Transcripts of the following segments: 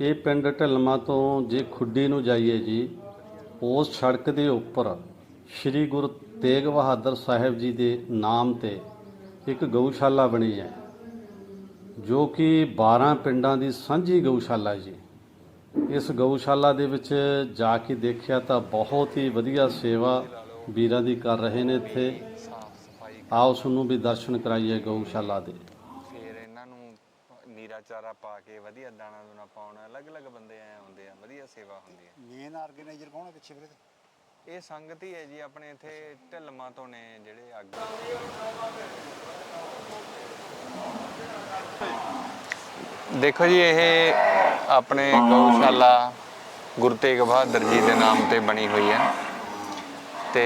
ਇਹ ਪਿੰਡ ਢਿਲਮਾ ਤੋਂ ਜੇ ਖੁੱਡੀ ਨੂੰ ਜਾਈਏ ਜੀ, ਉਸ ਸੜਕ ਦੇ ਉੱਪਰ ਸ੍ਰੀ ਗੁਰੂ ਤੇਗ ਬਹਾਦਰ ਸਾਹਿਬ ਜੀ ਦੇ ਨਾਮ ਤੇ ਇੱਕ ਗਊਸ਼ਾਲਾ ਬਣੀ ਹੈ, ਜੋ ਕਿ 12 ਪਿੰਡਾਂ ਦੀ ਸਾਂਝੀ ਗਊਸ਼ਾਲਾ ਜੀ। ਇਸ ਗਊਸ਼ਾਲਾ ਦੇ ਵਿੱਚ ਜਾ ਕੇ ਦੇਖਿਆ ਤਾਂ ਬਹੁਤ ਹੀ ਵਧੀਆ ਸੇਵਾ ਵੀਰਾਂ ਦੀ ਕਰ ਰਹੇ ਨੇ ਇੱਥੇ। ਸਾਫ਼ ਉਸ ਨੂੰ ਵੀ ਦਰਸ਼ਨ ਕਰਾਈਏ ਗਊਸ਼ਾਲਾ ਦੇ। ਚਾਰਾ ਪਾ ਕੇ ਵਧੀਆ ਦਾਣਾ ਦੂਣਾ ਪਾਉਣਾ ਅਲੱਗ-ਅਲੱਗ ਬੰਦੇ ਆਏ ਹੁੰਦੇ ਆ ਵਧੀਆ ਸੇਵਾ ਹੁੰਦੀ ਹੈ ਮੇਨ ਆਰਗੇਨਾਈਜ਼ਰ ਕੌਣ ਹੈ ਪਿੱਛੇ ਵੀਰੇ? ਇਹ ਸੰਗਤ ਹੀ ਹੈ ਜੀ ਆਪਣੇ ਇੱਥੇ ਢਿਲਮਾ ਤੋਂ ਨੇ ਜਿਹੜੇ ਅੱਗ। ਦੇਖੋ ਜੀ ਇਹ ਆਪਣੇ ਗਊਸ਼ਾਲਾ ਗੁਰੂ ਤੇਗ ਬਹਾਦਰ ਜੀ ਦੇ ਨਾਮ ਤੇ ਬਣੀ ਹੋਈ ਹੈ। ਤੇ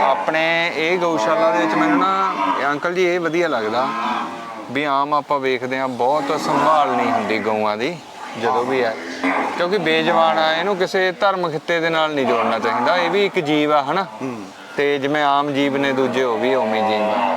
ਆਪਣੇ ਇਹ ਗਊਸ਼ਾਲਾ ਦੇ ਵਿੱਚ ਮੈਨੂੰ ਨਾ ਇਹ ਅੰਕਲ ਜੀ ਇਹ ਵਧੀਆ ਲੱਗਦਾ। ਵੀ ਆਮ ਆਪਾਂ ਵੇਖਦੇ ਆ ਬਹੁਤ ਸੰਭਾਲ ਨਹੀਂ ਹੁੰਦੀ ਗਊਆਂ ਦੀ ਜਦੋਂ ਵੀ ਹੈ। ਕਿਉਂਕਿ ਬੇਜਵਾਨ ਆ ਇਹਨੂੰ ਕਿਸੇ ਧਰਮ ਖਿੱਤੇ ਦੇ ਨਾਲ ਨਹੀਂ ਜੋੜਨਾ ਚਾਹੀਦਾ ਇਹ ਵੀ ਇੱਕ ਜੀਵ ਆ ਹਨਾ? ਤੇ ਜਿਵੇਂ ਆਮ ਜੀਵ ਨੇ ਦੂਜੇ ਉਹ ਵੀ ਉਵੇਂ ਜੀਵ ਆ।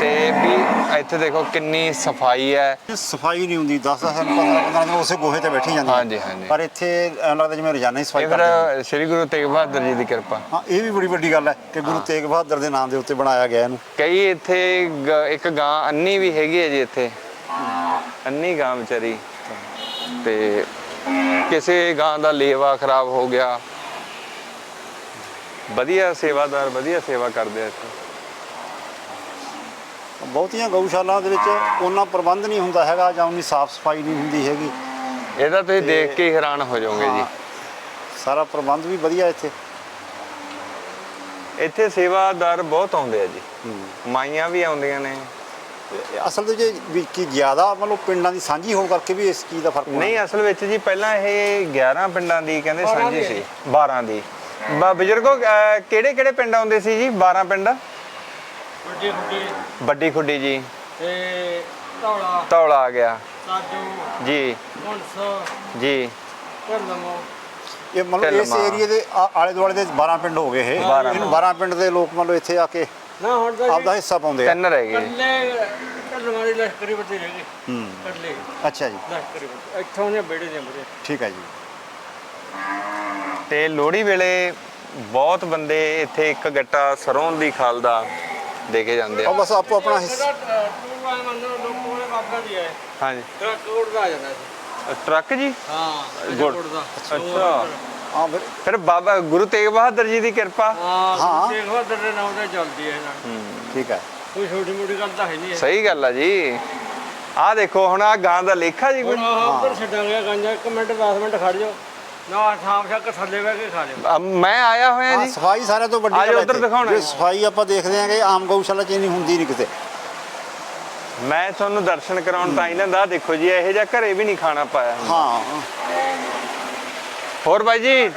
ਤੇ ਵੀ ਇੱਥੇ ਦੇਖੋ ਕਿੰਨੀ ਸਫ਼ਾਈ ਹੈ। ਸਫ਼ਾਈ ਨਹੀਂ ਹੁੰਦੀ 10 10 15 15 ਦਿਨ ਉਸੇ ਗੋਹੇ ਤੇ ਬੈਠੀ ਜਾਂਦੀ ਹੈ। ਹਾਂਜੀ, ਹਾਂਜੀ। ਪਰ ਇੱਥੇ ਐਂ ਲੱਗਦਾ ਜਿਵੇਂ ਰੋਜ਼ਾਨਾ ਹੀ ਸਫ਼ਾਈ ਇਹ ਕਰਦੇ ਨੇ। ਫਿਰ ਸ੍ਰੀ ਗੁਰੂ ਤੇਗ ਬਹਾਦਰ ਜੀ ਦੀ ਕਿਰਪਾ। ਹਾਂ ਇਹ ਵੀ ਬੜੀ ਵੱਡੀ ਗੱਲ ਹੈ ਕਿ ਗੁਰੂ ਤੇਗ ਬਹਾਦਰ ਦੇ ਨਾਮ ਦੇ ਉੱਤੇ ਬਣਾਇਆ ਗਿਆ ਇਹਨੂੰ। ਕਈ ਇੱਥੇ ਗ- ਇੱਕ ਗਾਂ ਅੰਨੀ ਵੀ ਹੈਗੀ ਹੈ ਜੀ ਇੱਥੇ। ਅੰਨੀ ਗਾਂ ਵਿਚਾਰੀ। ਤੇ ਕਿਸੇ ਗਾਂ ਦਾ ਲੇਵਾ ਖਰਾਬ ਹੋ ਗਿਆ। ਵਧੀਆ ਸੇਵਾਦਾਰ ਵਧੀਆ ਸੇਵਾ ਕਰਦੇ ਆ ਇੱਥੇ। ਬਹੁਤੀਆਂ ਗਊਸ਼ਾਲਾਵਾਂ ਦੇ ਵਿੱਚ ਉਹਨਾਂ ਪ੍ਰਬੰਧ ਨਹੀਂ ਹੁੰਦਾ ਹੈਗਾ ਜਾਂ ਉਨੀ ਸਾਫ਼ ਸਫ਼ਾਈ ਨਹੀਂ ਹੁੰਦੀ ਹੈਗੀ। ਇਹਦਾ ਤੁਸੀਂ ਦੇਖ ਕੇ ਹੀ ਹੈਰਾਨ ਹੋ ਜਾਓਗੇ ਜੀ। ਸਾਰਾ ਪ੍ਰਬੰਧ ਵੀ ਵਧੀਆ ਇੱਥੇ। ਇੱਥੇ ਸੇਵਾਦਾਰ ਬਹੁਤ ਆਉਂਦੇ ਆ ਜੀ। ਮਾਈਆਂ ਵੀ ਆਉਂਦੀਆਂ ਨੇ। ਇਹ ਅਸਲ ਦੇ ਜੇ ਵੀ ਕੀ ਜ਼ਿਆਦਾ ਮਤਲਬ ਪਿੰਡਾਂ ਦੀ ਸਾਂਝੀ ਹੋਣ ਕਰਕੇ ਵੀ ਇਸ ਚੀਜ਼ ਦਾ ਫ਼ਰਕ ਨਹੀਂ ਅਸਲ ਵਿੱਚ ਜੀ ਪਹਿਲਾਂ ਇਹ 11 ਪਿੰਡਾਂ ਦੀ ਕਹਿੰਦੇ ਸਾਂਝੀ ਸੀ 12 ਦੀ। ਬਾ ਬਜ਼ੁਰਗੋ ਕਿਹੜੇ ਕਿਹੜੇ ਪਿੰਡ ਆਉਂਦੇ ਸੀ ਜੀ 12 ਪਿੰਡ? ਵੱਡੀ ਖੁੱਡੀ। ਵੱਡੀ ਖੁੱਡੀ ਜੀ। ਤੇ ਧੌਲਾ ਧੌਲਾ ਆ ਗਿਆ। ਸਾਜੂ ਜੀ। ਜੀ। ਇਹ ਮਤਲਬ ਇਸ। ਏਰੀਏ ਦੇ ਆ- ਆਲੇ ਦੁਆਲੇ ਦੇ 12 ਪਿੰਡ ਹੋ ਗਏ ਇਹ। ਬਾਰਾਂ ਇਹਨੂੰ 12 ਪਿੰਡ ਦੇ ਲੋਕ ਮਤਲਬ ਇੱਥੇ ਆ ਕੇ ਨਾ ਹੁਣ ਤਾਂ ਆਪਦਾ ਹਿੱਸਾ ਪਾਉਂਦੇ ਆ। ਤਿੰਨ ਰਹਿ ਗਏ। ਕੱਲੇ ਕੱਲਵਾਂ ਦੀ ਲਸ਼ਕਰੀ ਬੱਤੀ ਰਹਿ ਗਈ ਹੂੰ। ਕੱਲੇ ਅੱਛਾ ਜੀ। ਲਸ਼ਕਰੀ ਬੱਤੀ ਇੱਥੋਂ ਦੇ ਬੇੜੇ ਦੇ ਮਰੇ ਠੀਕ ਹੈ ਜੀ। ਤੇ ਲੋਹੜੀ ਵੇਲੇ ਬਹੁਤ ਬੰਦੇ ਇੱਥੇ ਇੱਕ ਗੱਟਾ ਸਰੋਂ ਦੀ ਖਾਲ ਦਾ ਦੇ ਕੇ ਜਾਂਦੇ ਉਹ ਆ ਬਸ ਆਪੋ ਆਪਣਾ ਹਿੱਸਾ ਮੰਨੋ ਲੋਕੋ ਬਾਬਾ ਦੀ ਹਾਂਜੀ। ਟਰੱਕ ਉੜਦਾ ਆ ਜਾਂਦਾ ਸੀ ਟਰੱਕ ਜੀ? ਹਾਂ ਗੁੜ। ਉੜਦਾ ਅੱਛਾ। ਹਾਂ ਫਿਰ ਫਿਰ ਬਾਬਾ ਗੁਰੂ ਤੇਗ ਬਹਾਦਰ ਜੀ ਦੀ ਕਿਰਪਾ। ਹਾਂ ਹਾਂ। ਹਾਂ ਦੇਖੋ ਦਰ ਨਾਮ ਤੇ ਚੱਲਦੀ ਹੈ ਨਾ ਠੀਕ ਹੈ। ਕੋਈ ਛੋਟੀ ਮੋਟੀ ਗੱਲ ਤਾਂ ਹੈ ਨਹੀਂ ਸਹੀ ਗੱਲ ਆ ਜੀ। ਆਹ ਦੇਖੋ ਹੁਣ ਆ ਗਾਂ ਦਾ ਲੇਖਾ ਜੀ ਕੋਈ? ਹੁਣ ਆਹ ਉੱਧਰ ਛੱਡਾਂਗੇ ਗੰਜਾ ਇੱਕ ਮਿੰਟ 10 ਮਿੰਟ ਖੜ ਜਾਓ। ਨਾ ਥਾਮ ਛੱਕ ਥੱਲੇ ਬਹਿ ਕੇ ਖਾ ਲਿਓ। ਅ, ਮੈਂ ਆਇਆ ਹੋਇਆ ਹਾਂ ਜੀ। ਸਫ਼ਾਈ ਸਾਰਿਆਂ ਤੋਂ ਵੱਡੀ ਆ ਜਾਓ ਗੱਲ ਉੱਧਰ ਇੱਥੇ। ਦਿਖਾਉਣਾ ਜੇ ਹੈ। ਸਫ਼ਾਈ ਆਪਾਂ ਦੇਖਦੇ ਆਂਗੇ ਆਮ ਗਊਸ਼ਾਲਾ 'ਚ ਨਹੀਂ ਹੁੰਦੀ ਨਹੀਂ ਕਿਤੇ। ਮੈਂ ਤੁਹਾਨੂੰ ਦਰਸ਼ਨ ਕਰਾਉਣ ਤਾਂ ਹੀ ਲੈਂਦਾ ਆਹ ਦੇਖੋ ਜੀ ਇਹੋ ਜਿਹਾ ਘਰੇ ਵੀ ਨਹੀਂ ਖਾਣਾ ਪਾਇਆ ਹਾਂ। ਹੋਰ ਬਾਈ ਜੀ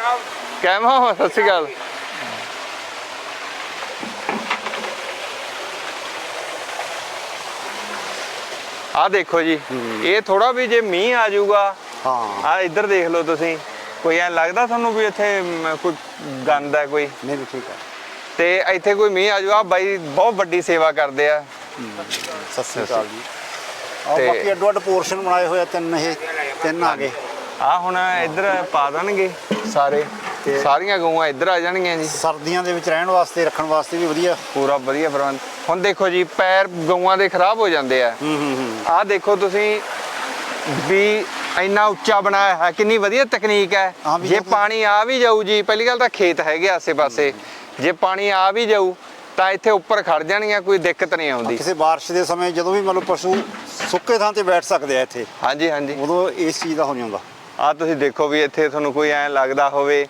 ਕਿਵੇਂ ਹੋ? ਸਤਿ ਸ਼੍ਰੀ ਅਕਾਲ। ਆ ਦੇਖੋ ਜੀ ਇਹ ਥੋੜਾ ਵੀ ਜੇ ਮੀਂਹ ਆ ਜਾਊਗਾ ਹਾਂ। ਆ ਇੱਧਰ ਦੇਖ ਲਓ ਤੁਸੀਂ। ਕੋਈ ਐ ਲੱਗਦਾ ਤੁਹਾਨੂੰ ਵੀ ਇੱਥੇ ਮ, ਕੋਈ ਗੰਦ ਹੈ ਕੋਈ? ਨਹੀਂ ਠੀਕ ਹੈ। ਤੇ ਇੱਥੇ ਕੋਈ ਮੀਂਹ ਆ ਜਾਊਗਾ ਬਾਈ ਬਹੁਤ ਵੱਡੀ ਸੇਵਾ ਕਰਦੇ ਆ। ਸਤਿ ਸ੍ਰੀ ਅਕਾਲ ਜੀ। ਆ ਤੇ- ਬਾਕੀ ਅੱਡੋ ਅੱਡ ਪੋਰਸ਼ਨ ਬਣਾਏ ਹੋਏ ਆ ਤਿੰਨ ਇਹ ਤਿੰਨ ਆ ਗਏ। ਆ ਹੁਣ ਇੱਧਰ ਪਾ ਦੇਣਗੇ ਸਾਰੇ। ਤੇ- ਸਾਰੀਆਂ ਗਊਆਂ ਇੱਧਰ ਆ ਜਾਣਗੀਆਂ ਜੀ। ਸਰਦੀਆਂ ਦੇ ਵਿੱਚ ਰਹਿਣ ਵਾਸਤੇ ਰੱਖਣ ਵਾਸਤੇ ਵੀ ਵਧੀਆ। ਪੂਰਾ ਵਧੀਆ ਪ੍ਰਬੰਧ। ਹੁਣ ਦੇਖੋ ਜੀ ਪੈਰ ਗਊਆਂ ਦੇ ਖਰਾਬ ਹੋ ਜਾਂਦੇ ਆ। ਹੂੰ ਹੂੰ ਹੂੰ। ਆਹ ਦੇਖੋ ਤੁਸੀਂ ਵੀ ਇੰਨਾ ਉੱਚਾ ਬਣਾਇਆ ਹੈ ਕਿੰਨੀ ਵਧੀਆ ਤਕਨੀਕ ਹੈ। ਜੇ ਜਦੋਂ- ਪਾਣੀ ਆ ਵੀ ਜਾਊ ਜੀ ਪਹਿਲੀ ਗੱਲ ਤਾਂ ਖੇਤ ਹੈਗੇ ਆਸੇ-ਪਾਸੇ। ਜੇ ਪਾਣੀ ਆ ਵੀ ਜਾਊ ਤਾਂ ਇੱਥੇ ਉੱਪਰ ਖੜ ਜਾਣਗੀਆਂ ਕੋਈ ਦਿੱਕਤ ਨਹੀਂ ਆਉਂਦੀ। ਕਿਸੇ ਬਾਰਿਸ਼ ਦੇ ਸਮੇਂ ਜਦੋਂ ਵੀ ਮਤਲਬ ਪਸ਼ੂ ਸੁੱਕੇ ਥਾਂ ਤੇ ਬੈਠ ਸਕਦੇ ਆ ਇੱਥੇ ਹਾਂਜੀ ਹਾਂਜੀ। ਉਦੋਂ ਇਸ ਚੀਜ਼ ਦਾ ਹੋ ਨਹੀਂ ਹੁੰਦਾ। ਆ ਤੁਸੀਂ ਦੇਖੋ ਵੀ ਇੱਥੇ ਤੁਹਾਨੂੰ ਕੋਈ ਐਂ ਲੱਗਦਾ ਹੋਵੇ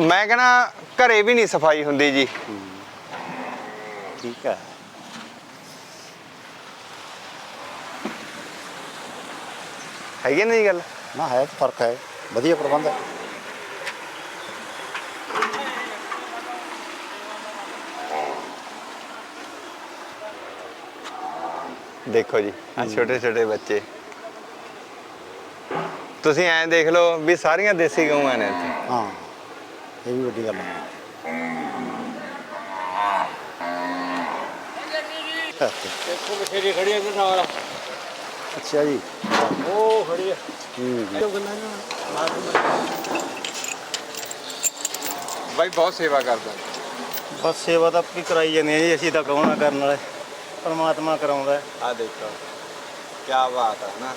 ਮੈਂ ਕਹਿੰਦਾ ਘਰੇ ਵੀ ਨਹੀਂ ਸਫ਼ਾਈ ਹੁੰਦੀ ਜੀ। ਠੀਕ ਹੈ। ਹੈਗੀ ਨਾ ਜੀ ਗੱਲ? ਨਾ ਹੈ ਤਾਂ ਫ਼ਰਕ ਹੈ। ਵਧੀਆ ਪ੍ਰਬੰਧ ਹੈ। ਦੇਖੋ ਜੀ ਆ ਛੋਟੇ ਛੋਟੇ ਬੱਚੇ। ਤੁਸੀਂ ਐਂ ਦੇਖ ਲਓ ਵੀ ਸਾਰੀਆਂ ਦੇਸੀ ਗਊਆਂ ਨੇ ਇੱਥੇ। ਹਾਂ ਇਹ ਵੀ ਵੱਡੀ ਗੱਲ ਹੈ। ਦੇਖੋ ਬਥੇਰੀ ਖੜੀ ਹੈ ਨਾਲ। ਅੱਛਾ ਜੀ। ਉਹ ਖੜੀ ਆ ਬਾਈ ਬਹੁਤ ਸੇਵਾ ਕਰਦਾ ਬਸ ਸੇਵਾ ਤਾਂ ਆਪੀ ਕਰਾਈ ਜਾਂਦੇ ਆ ਜੀ ਅਸੀਂ ਤਾਂ ਆ ਕਰਨ ਵਾਲੇ। ਪਰਮਾਤਮਾ ਕਰਾਉਂਦਾ। ਹੈ। ਆ ਦੇਖੋ ਕੀ ਬਾਤ ਹੈ ਨਾ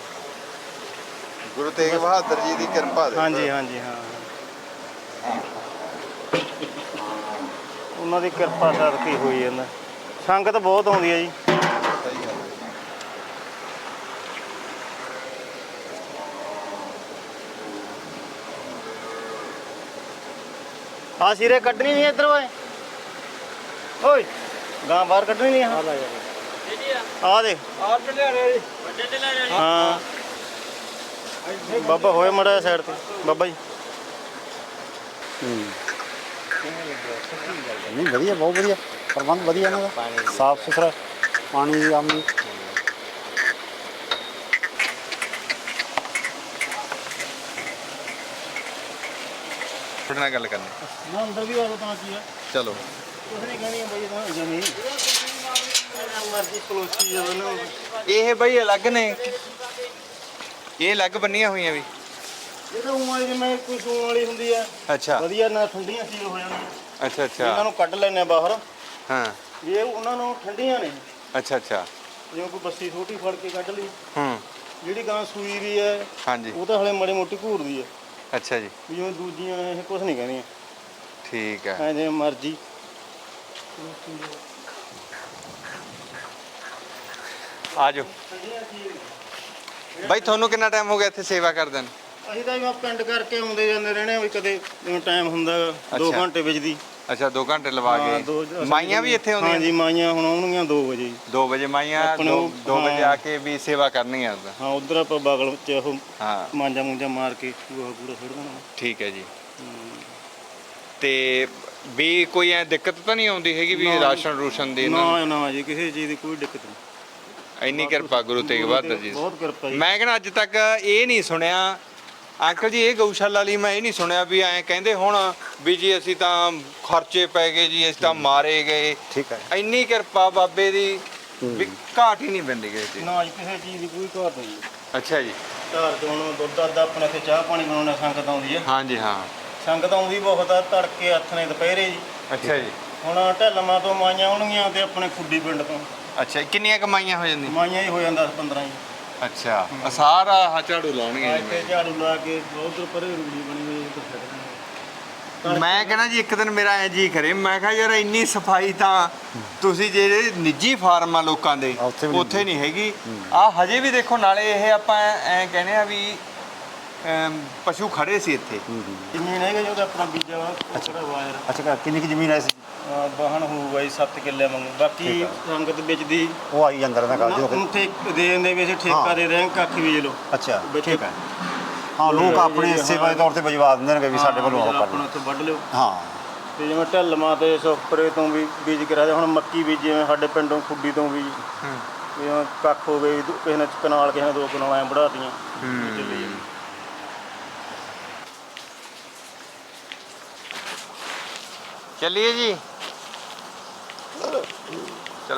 ਗੁਰੂ ਤੇਗ ਬਹਾਦਰ ਜੀ ਦੀ ਕਿਰਪਾ ਦੇਖੋ। ਹਾਂਜੀ ਹਾਂਜੀ ਹਾਂ। ਉਹਨਾਂ ਦੀ ਕਿਰਪਾ ਸਦਕੇ ਹੋਈ ਜਾਂਦਾ। ਸੰਗਤ ਬਹੁਤ ਆਉਂਦੀ ਹੈ ਜੀ। ਸਹੀ ਗੱਲ ਹੈ। ਆ ਸਿਰੇ ਕੱਢਣੀ ਨਹੀਂ ਇੱਧਰ ਓਏ। ਓਏ ਗਾਂ ਬਾਹਰ ਕੱਢਣੀ ਨਹੀਂ ਆ। ਆ ਦੇ। ਆਪ ਤੇ ਲਿਆ ਰਹੇ ਹਾਂ। ਬਾਬਾ ਹੋਏ ਮੜਾ ਸਾਈਡ ਤੇ। ਬਾਬਾ ਜੀ। ਨਹੀਂ ਵਧੀਆ ਬਹੁਤ ਵਧੀਆ। ਪ੍ਰਬੰਧ ਵਧੀਆ ਇਹਨਾਂ ਦਾ। ਸਾਫ਼ ਸੁਥਰਾ ਪਾਣੀ ਦੀ ਆਮੀ। ਤੁਹਾਡੇ ਨਾਲ ਗੱਲ ਕਰਨੀ। ਨਾ ਅੰਦਰ ਵੀ ਆ ਜਾ ਤਾਂ ਕੀ ਆ। ਚਲੋ। ਕੁਛ ਨਹੀਂ ਕਹਿਣੀ ਆ ਬਈ ਤਾਂ ਜਮੀ ਮਰਜ਼ੀ ਪਲੋਸੀ ਜਾਵੇ ਨਾ ਇਹ ਬਈ ਅਲੱਗ ਨੇ। ਇਹ ਅਲੱਗ ਬੰਨੀਆਂ ਹੋਈਆਂ ਵੀ। ਇਹ ਤਾਂ ਉਂ ਵਾਲੀ ਜਿਵੇਂ ਕੋਈ ਸੂਣ ਵਾਲੀ ਹੁੰਦੀ ਆ। ਅੱਛਾ। ਵਧੀਆ ਨਾ ਠੰਡੀਆਂ ਸੀਲ ਹੋ ਜਾਂਦੀਆਂ। ਅੱਛਾ ਇਹਨਾਂ ਅੱਛਾ ਨੂੰ ਕੱਢ ਲੈਣੇ ਬਾਹਰ। ਹਾਂ। ਇਹ ਉਹਨਾਂ ਨੂੰ ਠੰਡੀਆਂ ਨੇ। ਅੱਛਾ ਅੱਛਾ। ਜਿਵੇਂ ਕੋਈ ਬੱਸੀ ਛੋਟੀ ਫੜ ਕੇ ਕੱਢ ਲਈ। ਹੂੰ। ਜਿਹੜੀ ਗਾਂ ਸੂਈ ਵੀ ਹੈ ਹਾਂਜੀ। ਉਹ ਤਾਂ ਹਲੇ ਮਾੜੀ ਮੋਟੀ ਘੂਰਦੀ ਹੈ ਅੱਛਾ ਜੀ। ਵੀ ਜਿਵੇਂ ਦੂਜੀਆਂ ਇਹ ਕੁਝ ਨਹੀਂ ਕਹਿੰਦੀਆਂ ਠੀਕ ਹੈ। ਐ ਜਿਵੇਂ ਮਰਜ਼ੀ। ਆ ਜਾਓ। ਬਾਈ ਤੁਹਾਨੂੰ ਕਿੰਨਾ ਟਾਈਮ ਹੋ ਗਿਆ ਇੱਥੇ ਸੇਵਾ ਕਰਦੇ ਨੂੰ? ਅਸੀਂ ਤਾਂ ਜਿਵੇਂ ਪਿੰਡ ਕਰਕੇ ਆਉਂਦੇ ਜਾਂਦੇ ਰਹਿਣੇ ਆ ਵੀ ਕਦੇ ਜਿਵੇਂ ਟਾਈਮ ਹੁੰਦਾ 2 ਅੱਛਾ। ਘੰਟੇ ਵਿੱਚ ਦੀ। ਅੱਛਾ 2 ਘੰਟੇ ਲਵਾ ਹਾਂ, ਦੋ- ਕੇ ਅਸੀਂ ਮਾਈਆਂ ਵੀ ਇੱਥੇ ਆਉਂਦੀਆਂ ਹਾਂਜੀ ਮਾਈਆਂ ਹੁਣ ਆਉਣਗੀਆਂ 2 ਵਜੇ ਜੀ। 2 ਵਜੇ ਮਾਈਆਂ ਆਪਣੇ 2 ਉਹ- ਵਜੇ। ਆ ਕੇ ਵੀ ਸੇਵਾ ਕਰਨੀ ਆ ਉਹਦਾ ਹਾਂ ਉਧਰ ਆਪਾਂ ਬਗਲ ਵਿੱਚ ਉਹ ਹਾਂ ਮਾਂਜਾ ਮੂੰਜਾ ਮਾਰ ਕੇ ਗੋਹਾ ਕੂੜਾ ਸੁੱਟ ਦੇਣਾ ਠੀਕ ਹੈ ਜੀ ਤੇ ਵੀ ਕੋਈ ਐ ਦਿੱਕਤ ਤਾਂ ਨਹੀਂ ਆਉਂਦੀ ਹੈਗੀ ਵੀ। ਰਾਸ਼ਨ ਰੂਸ਼ਨ ਦੀ ਇਹਨਾਂ ਨੂੰ? ਨਾ ਨਾ ਜੀ ਕਿਸੇ ਚੀਜ਼ ਦੀ ਕੋਈ ਦਿੱਕਤ ਨਹੀਂ ਇੰਨੀ ਕਿਰਪਾ ਗੁਰੂ ਤੇਗ ਬਹਾਦਰ ਜੀ ਦੀ। ਬਹੁਤ ਕਿਰਪਾ ਜੀ ਮੈਂ ਕਹਿੰਦਾ ਅੱਜ ਤੱਕ ਇਹ ਨਹੀਂ ਸੁਣਿਆ ਅੰਕਲ ਜੀ ਇਹ ਗਊਸ਼ਾਲਾ ਲਈ ਮੈਂ ਇਹ ਨਹੀਂ ਸੁਣਿਆ ਵੀ ਐਂ ਕਹਿੰਦੇ ਹੁਣ ਵੀ ਜੀ ਅਸੀਂ ਤਾਂ ਖਰਚੇ ਪੈ ਗਏ ਜੀ ਅਸੀਂ ਤਾਂ ਮਾਰੇ ਗਏ। ਠੀਕ ਹੈ। ਇੰਨੀ ਕਿਰਪਾ ਬਾਬੇ ਦੀ ਵੀ ਘਾਟ ਹੀ ਨਹੀਂ ਪੈਂਦੀ ਕਿਸੇ ਦੀ। ਨਾ ਜੀ ਕਿਸੇ ਚੀਜ਼ ਦੀ ਕੋਈ ਘਾਟ ਨਹੀਂ। ਅੱਛਾ ਜੀ। ਘਰ ਤੋਂ ਹੁਣ ਦੁੱਧ ਅੱਦਾ ਆਪਣੇ ਤੇ ਚਾਹ ਪਾਣੀ ਬਣਾਉਣਾ ਸੰਗਤ ਆਉਂਦੀ ਹੈ ਹਾਂਜੀ ਹਾਂ। ਸੰਗਤ ਆਉਂਦੀ ਬਹੁਤ ਆ ਤੜਕੇ ਹੱਥ ਨੇ ਦੁਪਹਿਰੇ ਜੀ। ਅੱਛਾ ਜੀ। ਹੁਣ ਢਲਮਾ ਤੋਂ ਮਾਈਆਂ ਆਉਣਗੀਆਂ ਤੇ ਆਪਣੇ ਖੁੱਡੀ ਪਿੰਡ ਤੋਂ। ਅੱਛਾ ਕਿੰਨੀਆਂ ਕਮਾਈਆਂ ਹੋ ਜਾਂਦੀਆਂ? ਮਾਈਆਂ ਹੀ ਹੋ ਜਾਂਦਾ 15 ਜੀ। ਅੱਛਾ। ਆਹ ਸਾਰਾ ਆਹ ਝਾੜੂ ਲਾਉਣਗੇ ਆ ਇੱਥੇ ਝਾੜੂ ਲਾ ਕੇ ਉਧਰ ਪਰੇ ਰੂੜੀ ਬਣੀ ਹੋਈ ਹੈ ਉੱਧਰ ਦੇਣਾ। ਮੈਂ ਕਹਿੰਦਾ ਜੀ ਇੱਕ ਦਿਨ ਮੇਰਾ ਐ ਜੀ ਕਰੇ। ਮੈਂ ਕਿਹਾ ਯਾਰ ਇੰਨੀ ਸਫ਼ਾਈ ਤਾਂ ਤੁਸੀਂ ਜਿਹੜੇ ਨਿੱਜੀ ਫਾਰਮ ਆ ਲੋਕਾਂ ਦੇ ਆ, ਉੱਥੇ ਵੀ ਨਹੀਂ ਉੱਥੇ ਨਹੀਂ ਹੈਗੀ। ਆ ਹਜੇ ਵੀ ਦੇਖੋ ਨਾਲੇ ਇਹ ਆਪਾਂ ਐ ਕਹਿੰਦੇ ਆ ਵੀ ਅਮ, ਪਸ਼ੂ ਖੜੇ ਸੀ ਇੱਥੇ। ਜ਼ਮੀਨ ਹੈਗਾ ਜੀ ਉਹਦਾ ਆਪਣਾ ਬੀਜਾ ਵਾ ਅੱਛਾ। ਵਾਇਰ ਅੱਛਾ ਕਿੰਨੀ ਕੀ ਜ਼ਮੀਨ ਹੈ ਇਸ ਆ, ਵਾਹਣ ਹੋਊਗਾ ਜੀ 7 ਕਿੱਲੇ ਵਾਂਗੂ। ਬਾਕੀ ਠੀਕ ਆ। ਸੰਗਤ ਵਿੱਚ ਦੀ ਉਹ ਆਈ ਜਾਂਦਾ ਰਹਿੰਦਾ ਕਾਗਜ਼ ਹੋ ਉਹਨੂੰ ਠੇਕ ਦੇ ਦਿੰਦੇ ਵੀ ਅਸੀਂ ਠੇਕਾ ਹਾਂ। ਦੇ ਰਹੇ ਹਾਂ ਕੱਖ ਬੀਜ ਲਓ। ਅੱਛਾ ਠੀਕ ਹੈ ਹਾਂ ਲੋਕ ਆਪਣੇ ਸੇਵਾ ਦੇ ਤੌਰ ਤੇ ਭਜਵਾ ਦਿੰਦੇ ਨੇ ਵੀ ਸਾਡੇ ਵੱਲੋਂ ਉਹ ਕਰ ਆਪਣਾ ਲਓ ਉੱਥੇ ਵੱਢ ਲਿਓ। ਹਾਂ। ਤੇ ਜਿਵੇਂ ਢਲਮਾ ਤੇ ਸੁਪਰੇ ਤੋਂ ਵੀ ਬੀਜ ਕਰਾ ਦੇ ਹੁਣ ਮੱਕੀ ਬੀਜੀ ਜਿਵੇਂ ਸਾਡੇ ਪਿੰਡੋਂ ਖੁੱਡੀ ਤੋਂ ਵੀ ਜਿਵੇਂ ਕੱਖ ਹੋ ਦੂ- ਕਿਸੇ ਨੇ ਕਨਾਲ ਕਿਸੇ ਨੇ ਦੋ ਕਨਾਲ ਐ ਵੜਾਤੀਆਂ। ਚੱਲੀਏ ਜੀ?